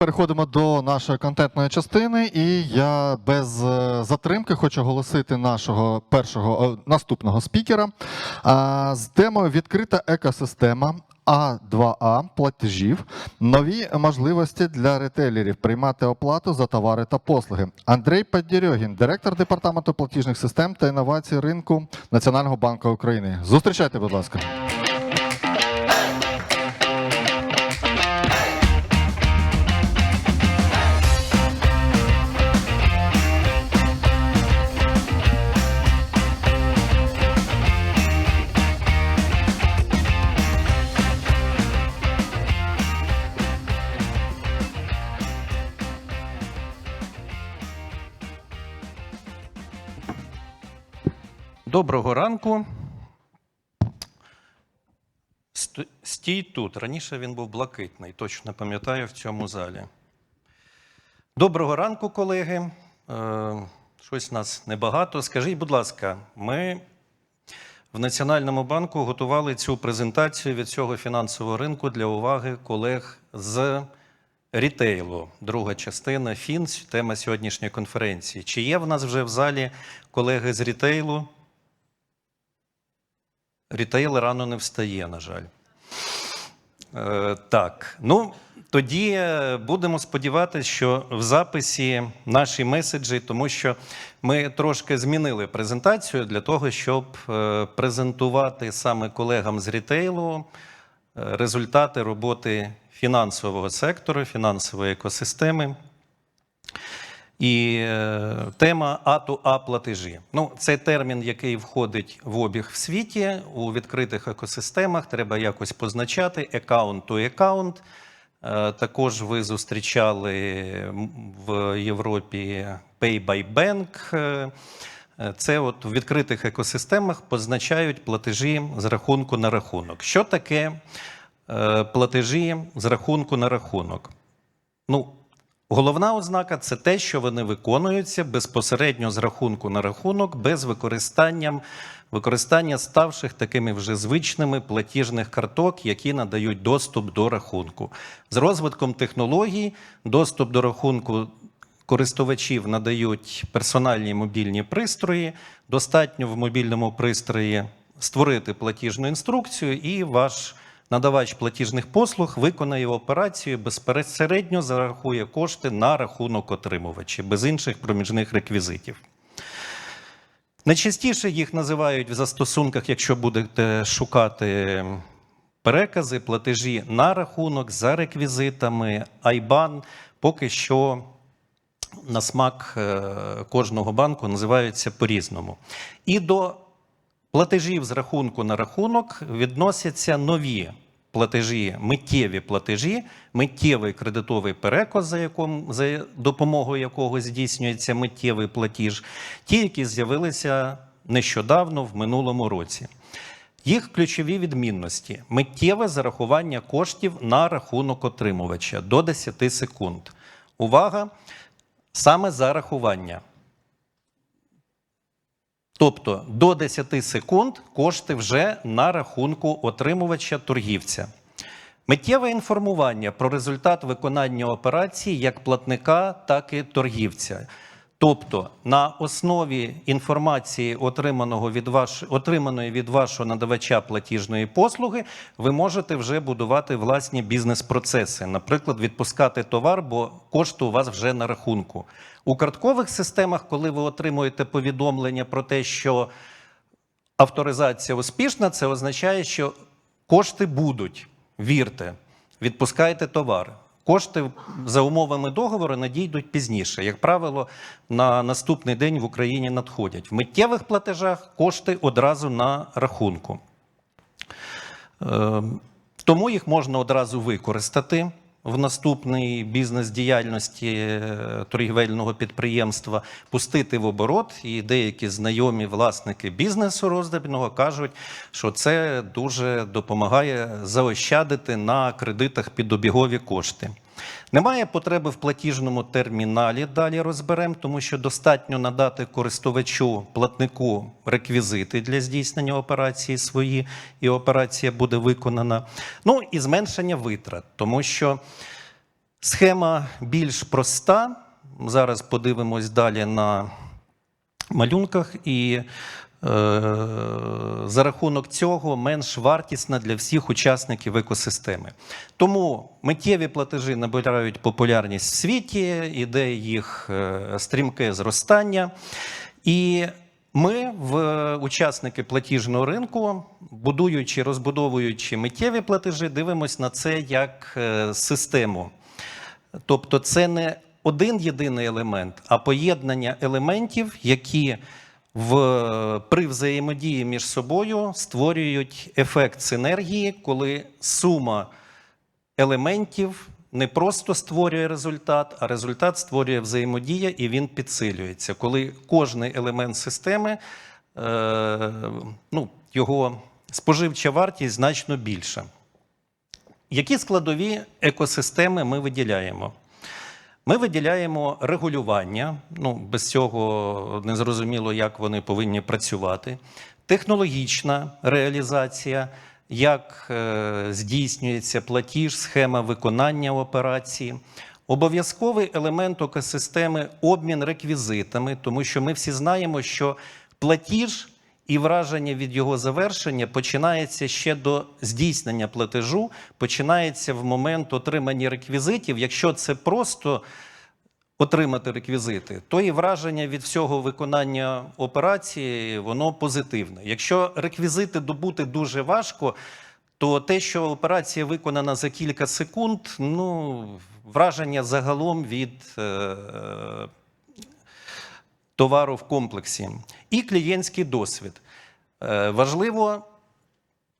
Переходимо до нашої контентної частини, і я без е, затримки хочу оголосити нашого першого е, наступного спікера з темою відкрита екосистема. А2А платежів, нові можливості для ретейлерів приймати оплату за товари та послуги. Андрій Поддєрьогін, директор департаменту платіжних систем та інновацій ринку Національного банку України. Зустрічайте, будь ласка. Доброго ранку. Стій тут. Раніше він був блакитний, точно пам'ятаю в цьому залі. Доброго ранку, колеги. Е, Щось нас небагато. Скажіть, будь ласка, ми в Національному банку готували цю презентацію від цього фінансового ринку для уваги колег з рітейлу. Друга частина ФІНС, тема сьогоднішньої конференції. Чи є в нас вже в залі колеги з рітейлу? Рітейл рано не встає, на жаль. Е, так, ну тоді е, будемо сподіватися, що в записі наші меседжі, тому що ми трошки змінили презентацію для того, щоб е, презентувати саме колегам з рітейлу е, результати роботи фінансового сектору, фінансової екосистеми. І е, тема А А платежі. Ну, це термін, який входить в обіг в світі. У відкритих екосистемах треба якось позначати аккаунт то аккаунт. Е, Також ви зустрічали в Європі Pay by Bank. Е, Це от в відкритих екосистемах позначають платежі з рахунку на рахунок. Що таке е, платежі з рахунку на рахунок? Ну, Головна ознака це те, що вони виконуються безпосередньо з рахунку на рахунок, без використання, використання ставших такими вже звичними платіжних карток, які надають доступ до рахунку. З розвитком технологій доступ до рахунку користувачів надають персональні мобільні пристрої. Достатньо в мобільному пристрої створити платіжну інструкцію, і ваш надавач платіжних послуг виконає операцію безпосередньо зарахує кошти на рахунок отримувача без інших проміжних реквізитів. Найчастіше їх називають в застосунках, якщо будете шукати перекази, платежі на рахунок за реквізитами, IBAN. Поки що на смак е, кожного банку називаються по-різному. І до платежів з рахунку на рахунок відносяться нові платежі, миттєві платежі, миттєвий кредитовий переказ, за, яком, за допомогою якого здійснюється миттєвий платіж, ті, які з'явилися нещодавно в минулому році. Їх ключові відмінності: миттєве зарахування коштів на рахунок отримувача до 10 секунд. Увага! Саме зарахування. Тобто до 10 секунд кошти вже на рахунку отримувача торгівця. Миттєве інформування про результат виконання операції як платника, так і торгівця. Тобто на основі інформації, отриманого від ваш... отриманої від вашого надавача платіжної послуги, ви можете вже будувати власні бізнес-процеси, наприклад, відпускати товар, бо кошти у вас вже на рахунку. У карткових системах, коли ви отримуєте повідомлення про те, що авторизація успішна, це означає, що кошти будуть. Вірте, відпускайте товар. Кошти за умовами договору надійдуть пізніше. Як правило, на наступний день в Україні надходять. В миттєвих платежах кошти одразу на рахунку. Е, Тому їх можна одразу використати в наступній бізнес-діяльності е, торгівельного підприємства, пустити в оборот. І деякі знайомі власники бізнесу роздільного кажуть, що це дуже допомагає заощадити на кредитах під обігові кошти. Немає потреби в платіжному терміналі. Далі розберемо, тому що достатньо надати користувачу платнику реквізити для здійснення операції свої, і операція буде виконана. Ну і зменшення витрат, тому що Схема більш проста. Зараз подивимось далі на малюнках, і за рахунок цього менш вартісна для всіх учасників екосистеми. Тому миттєві платежі набирають популярність в світі, іде їх е, стрімке зростання. І ми, в учасники платіжного ринку, будуючи, розбудовуючи миттєві платежі, дивимося на це як е, систему. Тобто, це не один єдиний елемент, а поєднання елементів, які в, при взаємодії між собою створюють ефект синергії, коли сума елементів не просто створює результат, а результат створює взаємодія і він підсилюється. Коли кожний елемент системи, е, ну, його споживча вартість значно більша. Які складові екосистеми ми виділяємо? Ми виділяємо регулювання, ну, без цього не зрозуміло, як вони повинні працювати, технологічна реалізація, як е, здійснюється платіж, схема виконання операції. Обов'язковий елемент екосистеми обмін реквізитами, тому що ми всі знаємо, що платіж і враження від його завершення починається ще до здійснення платежу, починається в момент отримання реквізитів. Якщо це просто отримати реквізити, то і враження від всього виконання операції воно позитивне. Якщо реквізити добути дуже важко, то те, що операція виконана за кілька секунд, ну враження загалом від е, товару в комплексі. І клієнтський досвід. Е, Важливо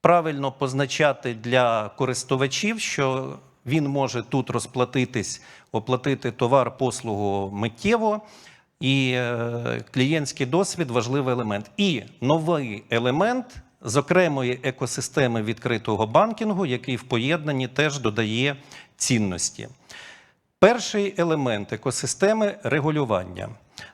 правильно позначати для користувачів, що він може тут розплатитись, оплатити товар, послугу миттєво. І е, клієнтський досвід важливий елемент. І новий елемент з окремої екосистеми відкритого банкінгу, який в поєднанні теж додає цінності. Перший елемент екосистеми регулювання.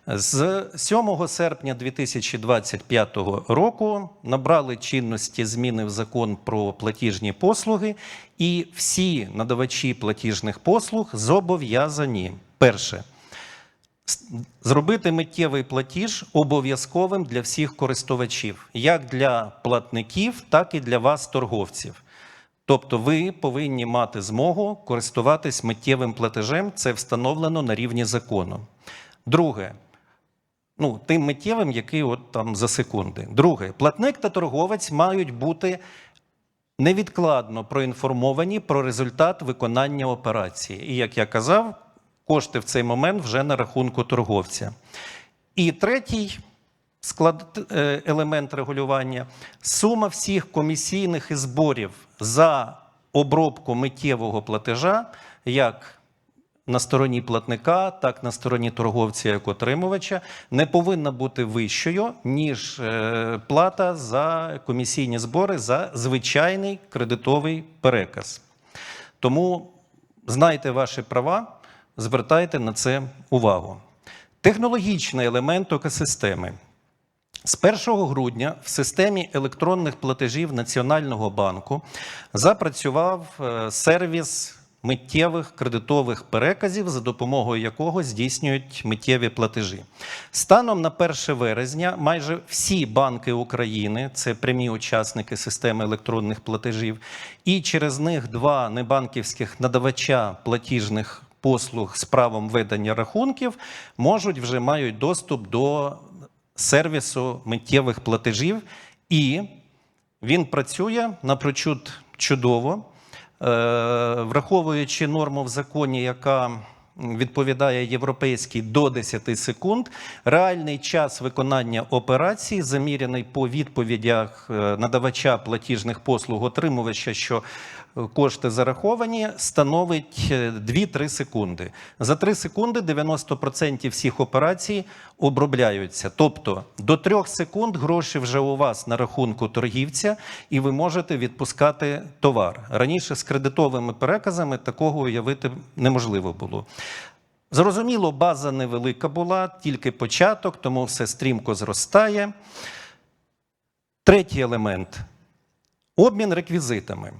З 7 серпня 2025 року набрали чинності зміни в закон про платіжні послуги, і всі надавачі платіжних послуг зобов'язані перше зробити миттєвий платіж обов'язковим для всіх користувачів, як для платників, так і для вас, торговців. Тобто ви повинні мати змогу користуватись миттєвим платежем, це встановлено на рівні закону. Друге, ну, тим миттєвим, який от там за секунди. Друге, платник та торговець мають бути невідкладно проінформовані про результат виконання операції. І як я казав, кошти в цей момент вже на рахунку торговця. І третій склад, е, елемент регулювання сума всіх комісійних і зборів за обробку миттєвого платежа, як на стороні платника, так на стороні торговця як отримувача, не повинна бути вищою, ніж е, плата за комісійні збори за звичайний кредитовий переказ. Тому знайте ваші права, звертайте на це увагу. Технологічний елемент екосистеми. З 1 грудня в системі електронних платежів Національного банку запрацював е, сервіс миттєвих кредитових переказів, за допомогою якого здійснюють миттєві платежі. Станом на 1 вересня майже всі банки України, це прямі учасники системи електронних платежів, і через них два небанківських надавача платіжних послуг з правом ведення рахунків можуть вже мають доступ до сервісу миттєвих платежів, і він працює напрочуд чудово, Е, враховуючи норму в законі, яка відповідає європейській до 10 секунд. Реальний час виконання операції, заміряний по відповідях е, надавача платіжних послуг отримувача, що кошти зараховані, становить е, 2-3 секунди. За 3 секунди 90% всіх операцій обробляються. Тобто до 3 секунд гроші вже у вас на рахунку торгівця, і ви можете відпускати товар. Раніше з кредитовими переказами такого уявити неможливо було. Зрозуміло, база невелика була, тільки початок, тому все стрімко зростає. Третій елемент обмін реквізитами.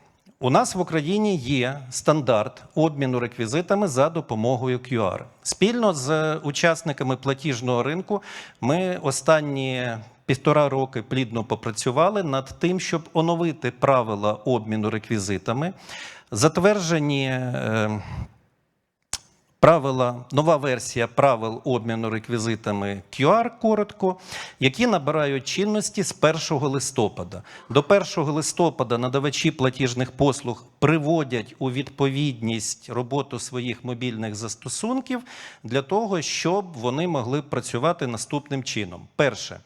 У нас в Україні є стандарт обміну реквізитами за допомогою QR. Спільно з учасниками платіжного ринку ми останні півтора роки плідно попрацювали над тим, щоб оновити правила обміну реквізитами. Затверджені е, правила, нова версія правил обміну реквізитами QR, коротко, які набирають чинності з 1 листопада. До 1 листопада надавачі платіжних послуг приводять у відповідність роботу своїх мобільних застосунків для того, щоб вони могли працювати наступним чином. Перше.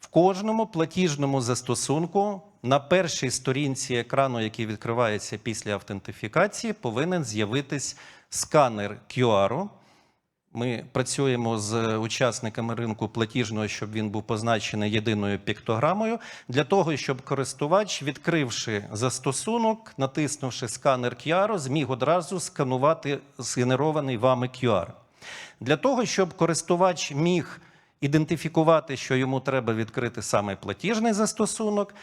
В кожному платіжному застосунку на першій сторінці екрану, який відкривається після автентифікації, повинен з'явитись сканер QR. Ми працюємо з учасниками ринку платіжного, щоб він був позначений єдиною піктограмою, для того, щоб користувач, відкривши застосунок, натиснувши сканер QR, зміг одразу сканувати згенерований вами QR. Для того, щоб користувач міг ідентифікувати, що йому треба відкрити саме платіжний застосунок,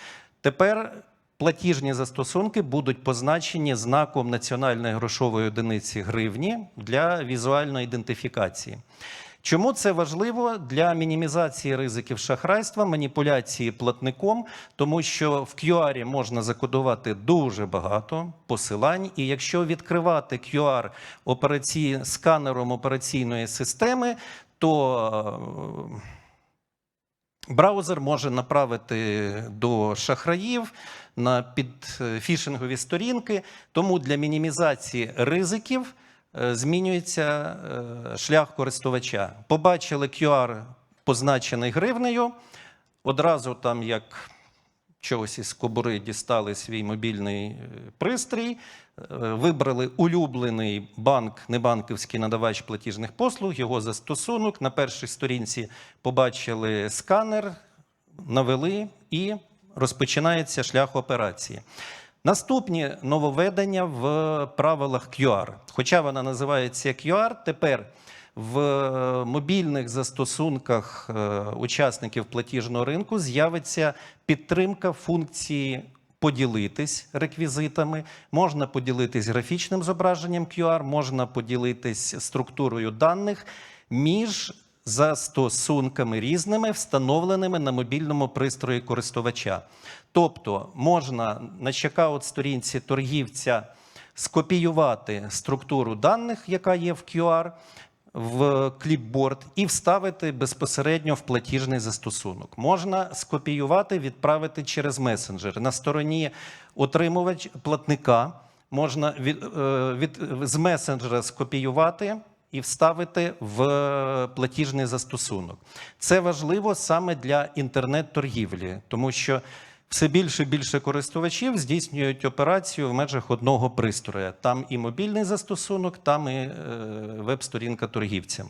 тепер платіжні застосунки будуть позначені знаком національної грошової одиниці гривні для візуальної ідентифікації. Чому це важливо для мінімізації ризиків шахрайства, маніпуляції платником, тому що в QR можна закодувати дуже багато посилань, і якщо відкривати QR операцій... сканером операційної системи, то е, Браузер може направити до шахраїв на підфішингові сторінки, тому для мінімізації ризиків е, змінюється е, шлях користувача. Побачили QR, позначений гривнею, одразу там як чогось із кобури дістали свій мобільний е, пристрій, е, вибрали улюблений банк, небанківський надавач платіжних послуг, його застосунок. На першій сторінці побачили сканер, навели і розпочинається шлях операції. Наступні нововведення в правилах QR. Хоча вона називається QR, тепер в мобільних застосунках е, учасників платіжного ринку з'явиться підтримка функції поділитись реквізитами. Можна поділитись графічним зображенням QR, можна поділитись структурою даних між застосунками різними, встановленими на мобільному пристрої користувача. Тобто можна на чекаут сторінці торгівця скопіювати структуру даних, яка є в QR, в кліпборд і вставити безпосередньо в платіжний застосунок. Можна скопіювати, відправити через месенджер. На стороні отримувач платника можна від, е, від, з месенджера скопіювати і вставити в платіжний застосунок. Це важливо саме для інтернет-торгівлі, тому що все більше і більше користувачів здійснюють операцію в межах одного пристроя. Там і мобільний застосунок, там і е, веб-сторінка торгівця.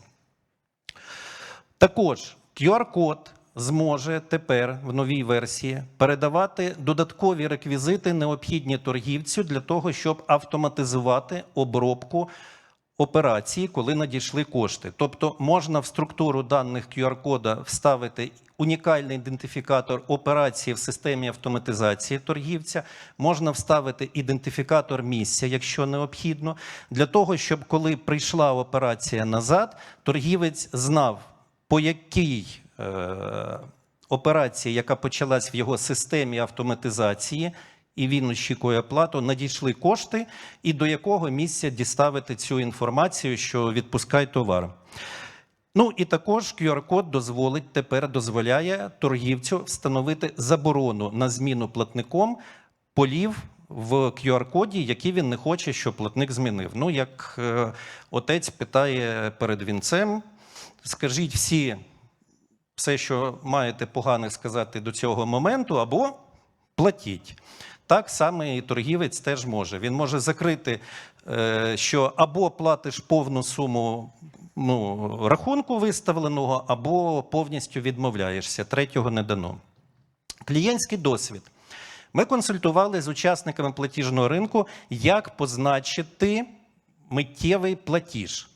Також QR-код зможе тепер в новій версії передавати додаткові реквізити, необхідні торгівцю для того, щоб автоматизувати обробку операції, коли надійшли кошти. Тобто можна в структуру даних QR-кода вставити унікальний ідентифікатор операції в системі автоматизації торгівця, можна вставити ідентифікатор місця, якщо необхідно, для того, щоб коли прийшла операція назад, торгівець знав, по якій е, операції, яка почалась в його системі автоматизації, і він очікує оплату, надійшли кошти, і до якого місця діставити цю інформацію, що відпускай товар. Ну і також QR-код дозволить тепер дозволяє торгівцю встановити заборону на зміну платником полів в QR-коді, які він не хоче, щоб платник змінив. Ну, як е, отець питає перед вінцем, скажіть всі все, що маєте погане сказати до цього моменту, або платіть. Так само і торгівець теж може. Він може закрити, е, що або платиш повну суму ну, рахунку виставленого, або повністю відмовляєшся. Третього не дано. Клієнтський досвід. Ми консультували з учасниками платіжного ринку, як позначити миттєвий платіж.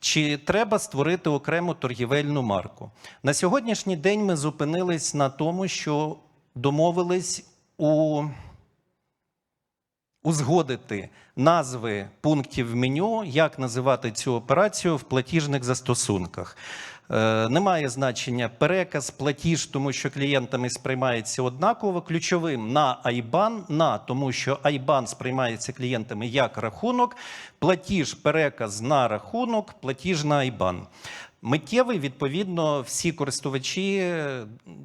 Чи треба створити окрему торгівельну марку? На сьогоднішній день ми зупинились на тому, що домовились у узгодити назви пунктів меню, як називати цю операцію в платіжних застосунках. Е, Немає значення переказ, платіж, тому що клієнтами сприймається однаково. Ключовим на IBAN, на тому, що IBAN сприймається клієнтами як рахунок, платіж, переказ на рахунок, платіж на IBAN. Миттєвий, відповідно, всі користувачі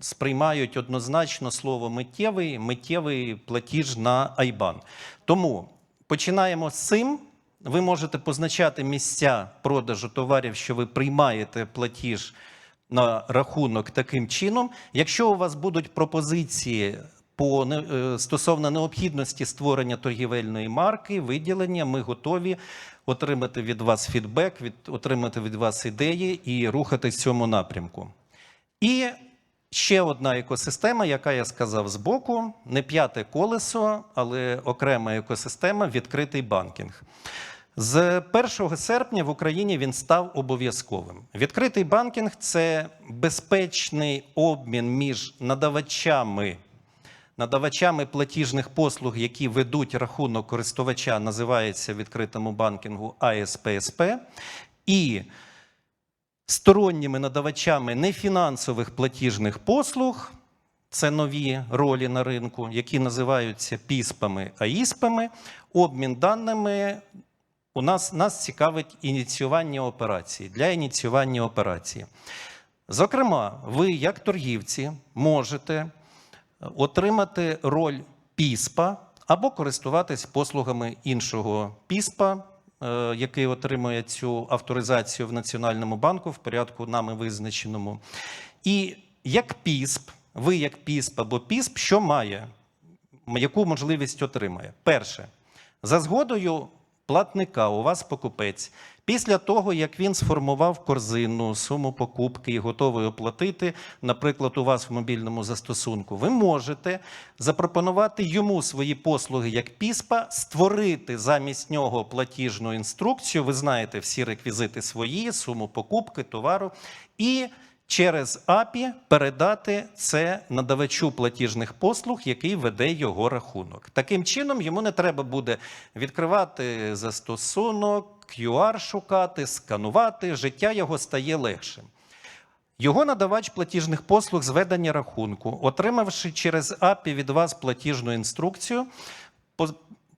сприймають однозначно слово миттєвий, миттєвий платіж на IBAN. Тому починаємо з цим. Ви можете позначати місця продажу товарів, що ви приймаєте платіж на рахунок таким чином. Якщо у вас будуть пропозиції по е, стосовно необхідності створення торгівельної марки, виділення, ми готові отримати від вас фідбек, від отримати від вас ідеї і рухатись в цьому напрямку. І ще одна екосистема, яка я сказав збоку, не п'яте колесо, але окрема екосистема відкритий банкінг. З 1 серпня в Україні він став обов'язковим. Відкритий банкінг це безпечний обмін між надавачами, надавачами платіжних послуг, які ведуть рахунок користувача, називається відкритому банкінгу АСПСП, і сторонніми надавачами нефінансових платіжних послуг. Це нові ролі на ринку, які називаються піспами, аїспами. Обмін даними у нас, нас цікавить ініціювання операції для ініціювання операції. Зокрема, ви, як торгівці, можете отримати роль піспа або користуватись послугами іншого піспа, е, який отримує цю авторизацію в Національному банку в порядку нами визначеному. І як пісп, ви як пісп або пісп, що має? Яку можливість отримає? Перше, за згодою платника у вас покупець. Після того, як він сформував корзину, суму покупки і готовий оплатити, наприклад, у вас в мобільному застосунку, ви можете запропонувати йому свої послуги як піспа, створити замість нього платіжну інструкцію. Ви знаєте всі реквізити свої, суму покупки, товару, і через API передати це надавачу платіжних послуг, який веде його рахунок. Таким чином, йому не треба буде відкривати застосунок, QR шукати, сканувати. Життя його стає легшим. Його надавач платіжних послуг з ведення рахунку, отримавши через API від вас платіжну інструкцію,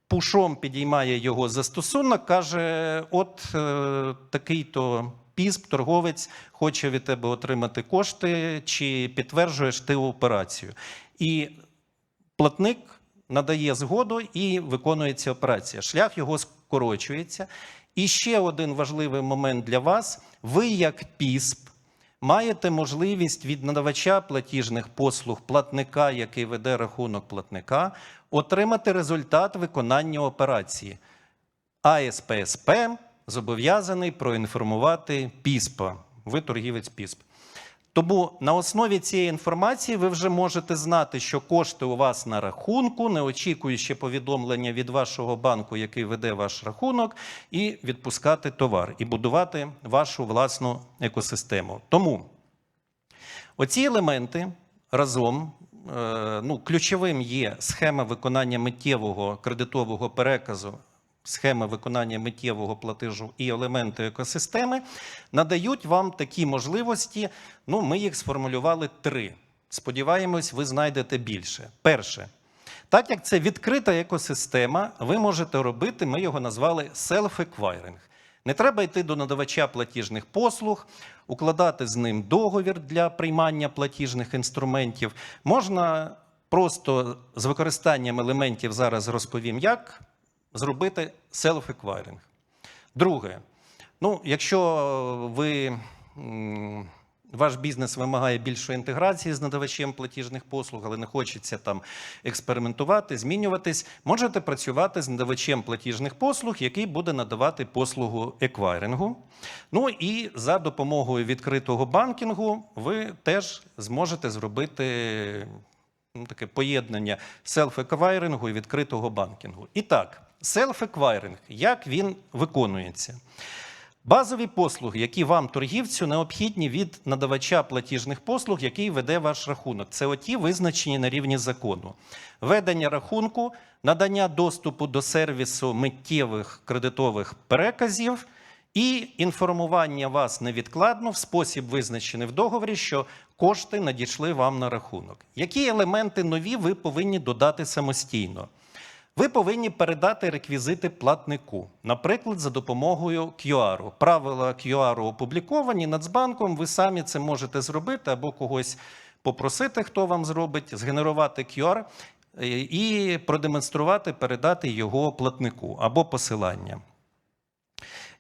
пушом підіймає його застосунок, каже: от е, такий-то пісп, торговець хоче від тебе отримати кошти, чи підтверджуєш ти операцію. І платник надає згоду і виконується операція. Шлях його скорочується. І ще один важливий момент для вас: ви, як пісп, маєте можливість від надавача платіжних послуг платника, який веде рахунок платника, отримати результат виконання операції. АСПСП зобов'язаний проінформувати ПІСПа. Ви торгівець ПІСП. Тому на основі цієї інформації ви вже можете знати, що кошти у вас на рахунку, не очікуючи повідомлення від вашого банку, який веде ваш рахунок, і відпускати товар, і будувати вашу власну екосистему. Тому оці елементи разом. е, Ну, ключовим є схема виконання миттєвого кредитового переказу, схема виконання миттєвого платежу і елементи екосистеми надають вам такі можливості. Ну, ми їх сформулювали три. Сподіваємось, ви знайдете більше. Перше, так як це відкрита екосистема, ви можете робити, ми його назвали self-acquiring. Не треба йти до надавача платіжних послуг, укладати з ним договір для приймання платіжних інструментів. Можна просто з використанням елементів зараз розповім, як зробити self-acquiring. Друге, ну, якщо ви. Ваш бізнес вимагає більшої інтеграції з надавачем платіжних послуг, але не хочеться там експериментувати, змінюватись. Можете працювати з надавачем платіжних послуг, який буде надавати послугу еквайрингу. Ну і за допомогою відкритого банкінгу ви теж зможете зробити ну, таке поєднання селф-еквайрингу і відкритого банкінгу. І так, селф-еквайринг, як він виконується? Базові послуги, які вам, торгівцю, необхідні від надавача платіжних послуг, який веде ваш рахунок. Це оті визначені на рівні закону. Ведення рахунку, надання доступу до сервісу миттєвих кредитових переказів і інформування вас невідкладно в спосіб, визначений в договорі, що кошти надійшли вам на рахунок. Які елементи нові ви повинні додати самостійно? Ви повинні передати реквізити платнику, наприклад, за допомогою QR. Правила QR опубліковані Нацбанком. Ви самі це можете зробити або когось попросити, хто вам зробить, згенерувати QR е, і продемонструвати, передати його платнику або посилання.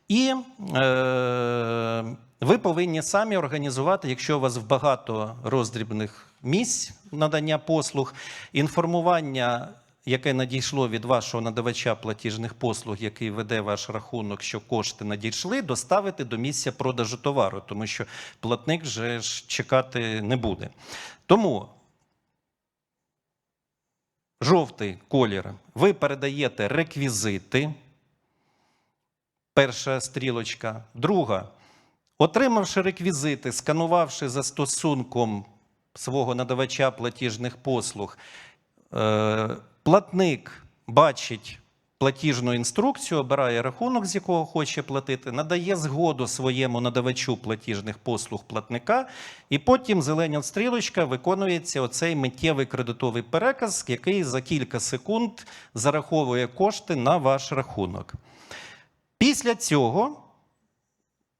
І е, ви повинні самі організувати, якщо у вас багато роздрібних місць надання послуг, інформування, яке надійшло від вашого надавача платіжних послуг, який веде ваш рахунок, що кошти надійшли, доставити до місця продажу товару, тому що платник вже ж чекати не буде. Тому жовтий колір ви передаєте реквізити. Перша стрілочка. Друга. Отримавши реквізити, сканувавши застосунком свого надавача платіжних послуг, е, платник бачить платіжну інструкцію, обирає рахунок, з якого хоче платити, надає згоду своєму надавачу платіжних послуг платника, і потім зелена стрілочка виконується оцей миттєвий кредитовий переказ, який за кілька секунд зараховує кошти на ваш рахунок. Після цього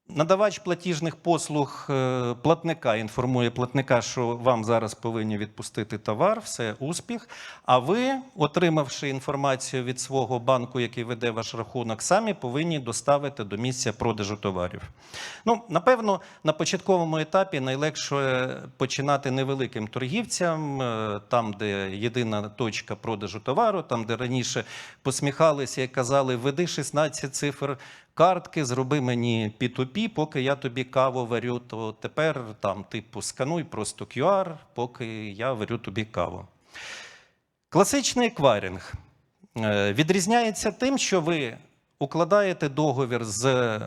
надавач платіжних послуг е, платника інформує платника, що вам зараз повинні відпустити товар, все успіх. А ви, отримавши інформацію від свого банку, який веде ваш рахунок, самі повинні доставити до місця продажу товарів. Ну, напевно, на початковому етапі найлегше починати невеликим торгівцям, е, там, де єдина точка продажу товару, там, де раніше посміхалися і казали, веди 16 цифр картки, зроби мені P2P, поки я тобі каву варю, то тепер там, типу, скануй просто QR, поки я варю тобі каву. Класичний еквайринг е, відрізняється тим, що ви укладаєте договір з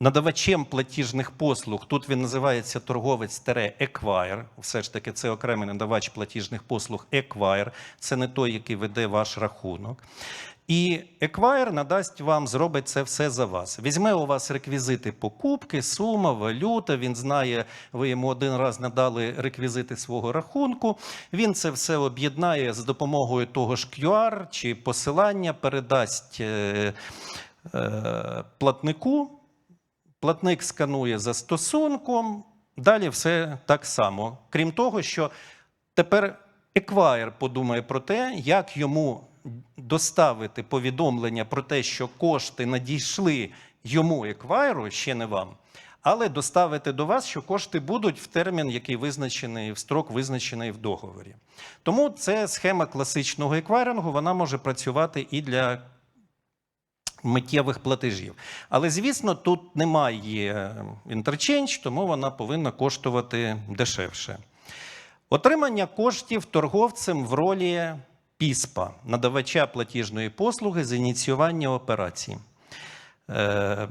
надавачем платіжних послуг. Тут він називається торговець-еквайр. Все ж таки, це окремий надавач платіжних послуг еквайр. Це не той, який веде ваш рахунок. І еквайр надасть вам, зробить це все за вас. Візьме у вас реквізити покупки, сума, валюта. Він знає, ви йому один раз надали реквізити свого рахунку. Він це все об'єднає з допомогою того ж QR чи посилання, передасть е, е, платнику. Платник сканує за стосунком. Далі все так само. Крім того, що тепер еквайр подумає про те, як йому доставити повідомлення про те, що кошти надійшли йому еквайру, ще не вам, але доставити до вас, що кошти будуть в термін, який визначений в строк, визначений в договорі. Тому це схема класичного еквайрингу, вона може працювати і для миттєвих платежів. Але, звісно, тут немає інтерченж, тому вона повинна коштувати дешевше. Отримання коштів торговцем в ролі ПІСПа, надавача платіжної послуги з ініціювання операції. Е,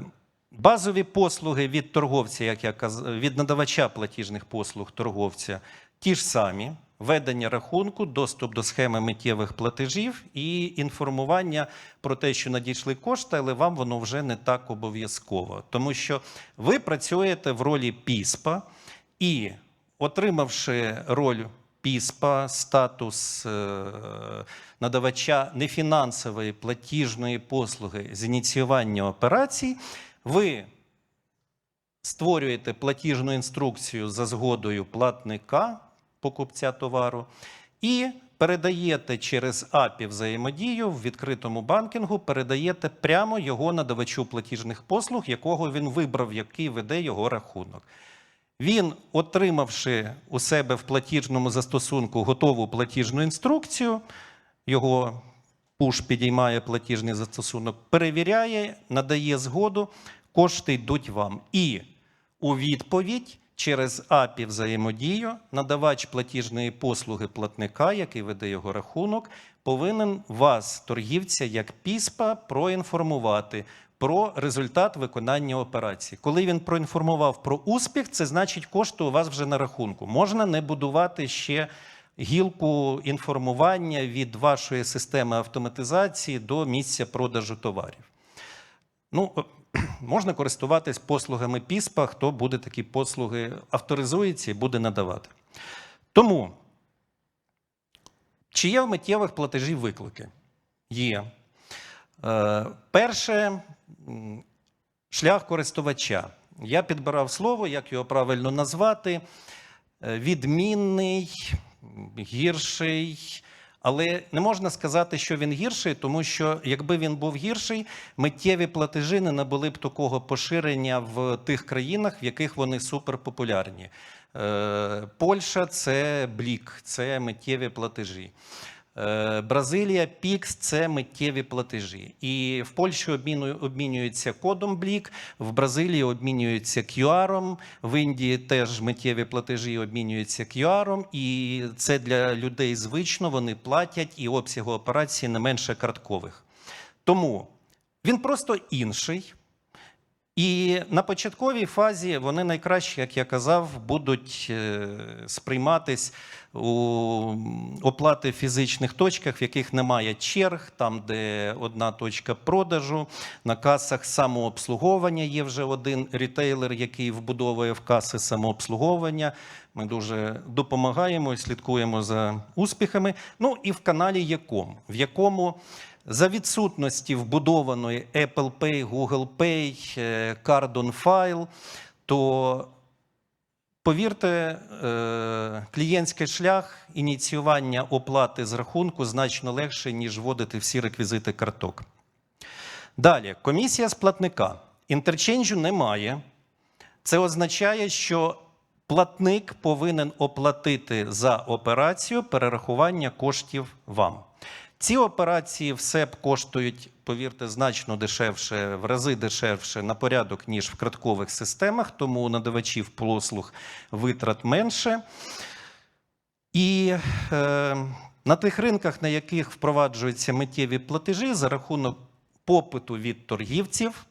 Базові послуги від торговця, як я казав, від надавача платіжних послуг торговця, ті ж самі: ведення рахунку, доступ до схеми миттєвих платежів і інформування про те, що надійшли кошти, але вам воно вже не так обов'язково, тому що ви працюєте в ролі ПІСПа і, отримавши роль ПІСПа, статус е, надавача нефінансової платіжної послуги з ініціювання операцій, ви створюєте платіжну інструкцію за згодою платника, покупця товару, і передаєте через API взаємодію в відкритому банкінгу, передаєте прямо його надавачу платіжних послуг, якого він вибрав, який веде його рахунок. Він, отримавши у себе в платіжному застосунку готову платіжну інструкцію, його пуш підіймає платіжний застосунок, перевіряє, надає згоду, кошти йдуть вам. І у відповідь через API взаємодію надавач платіжної послуги платника, який веде його рахунок, повинен вас, торгівця, як піспа, проінформувати про результат виконання операції. Коли він проінформував про успіх, це значить, кошти у вас вже на рахунку. Можна не будувати ще гілку інформування від вашої системи автоматизації до місця продажу товарів. Ну, можна користуватись послугами ПІСПА, хто буде такі послуги авторизується і буде надавати. Тому, чи є в миттєвих платежів виклики? Є. Е, перше шлях користувача. Я підбирав слово, як його правильно назвати. Е, Відмінний, гірший. Але не можна сказати, що він гірший, тому що якби він був гірший, миттєві платежі не набули б такого поширення в тих країнах, в яких вони суперпопулярні. Е, Польща це блік, це миттєві платежі. Е, Бразилія, Пікс це миттєві платежі. І в Польщі обмінюються кодом Блік, в Бразилії обмінюються QR, в Індії теж миттєві платежі обмінюються QR, і це для людей звично, вони платять, і обсягу операції не менше карткових. Тому він просто інший. І на початковій фазі вони найкраще, як я казав, будуть е, сприйматись у оплати фізичних точках, в яких немає черг, там, де одна точка продажу, на касах самообслуговування є вже один рітейлер, який вбудовує в каси самообслуговування. Ми дуже допомагаємо і слідкуємо за успіхами. Ну і в каналі Яком, в якому за відсутності вбудованої Apple Pay, Google Pay, е, Card File, то повірте, е, клієнтський шлях ініціювання оплати з рахунку значно легше, ніж вводити всі реквізити карток. Далі, комісія з платника. Інтерченджу немає. Це означає, що платник повинен оплатити за операцію перерахування коштів вам. Ці операції в СЕП коштують, повірте, значно дешевше, в рази дешевше на порядок, ніж в краткових системах, тому у надавачів послуг витрат менше. І е, на тих ринках, на яких впроваджуються миттєві платежі, за рахунок попиту від торгівців,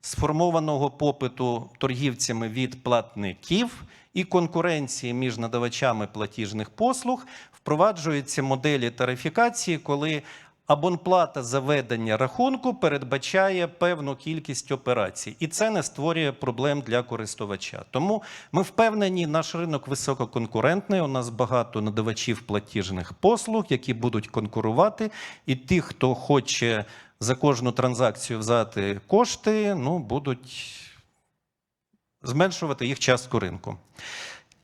сформованого попиту торгівцями від платників і конкуренції між надавачами платіжних послуг впроваджуються моделі тарифікації, коли абонплата за ведення рахунку передбачає певну кількість операцій, і це не створює проблем для користувача. Тому ми впевнені, наш ринок висококонкурентний. У нас багато надавачів платіжних послуг, які будуть конкурувати, і ті, хто хоче за кожну транзакцію взяти кошти, ну будуть зменшувати їх частку ринку.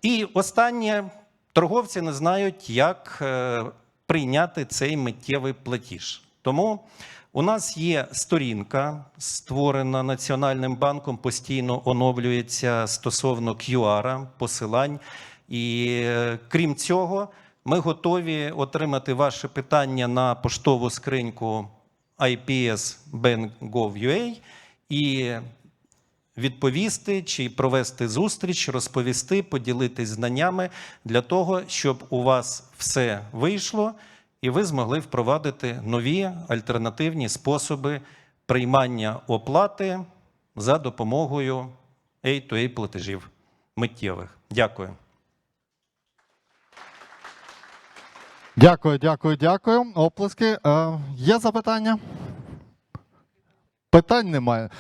І останнє торговці не знають, як е, прийняти цей миттєвий платіж. Тому у нас є сторінка, створена Національним банком, постійно оновлюється стосовно QR, посилань. І е, крім цього, ми готові отримати ваше питання на поштову скриньку IPS Bank.gov.ua і відповісти чи провести зустріч, розповісти, поділитись знаннями для того, щоб у вас все вийшло і ви змогли впровадити нові альтернативні способи приймання оплати за допомогою A2A платежів миттєвих. Дякую. Дякую, дякую, дякую. Оплески. Е, є запитання? Питань немає.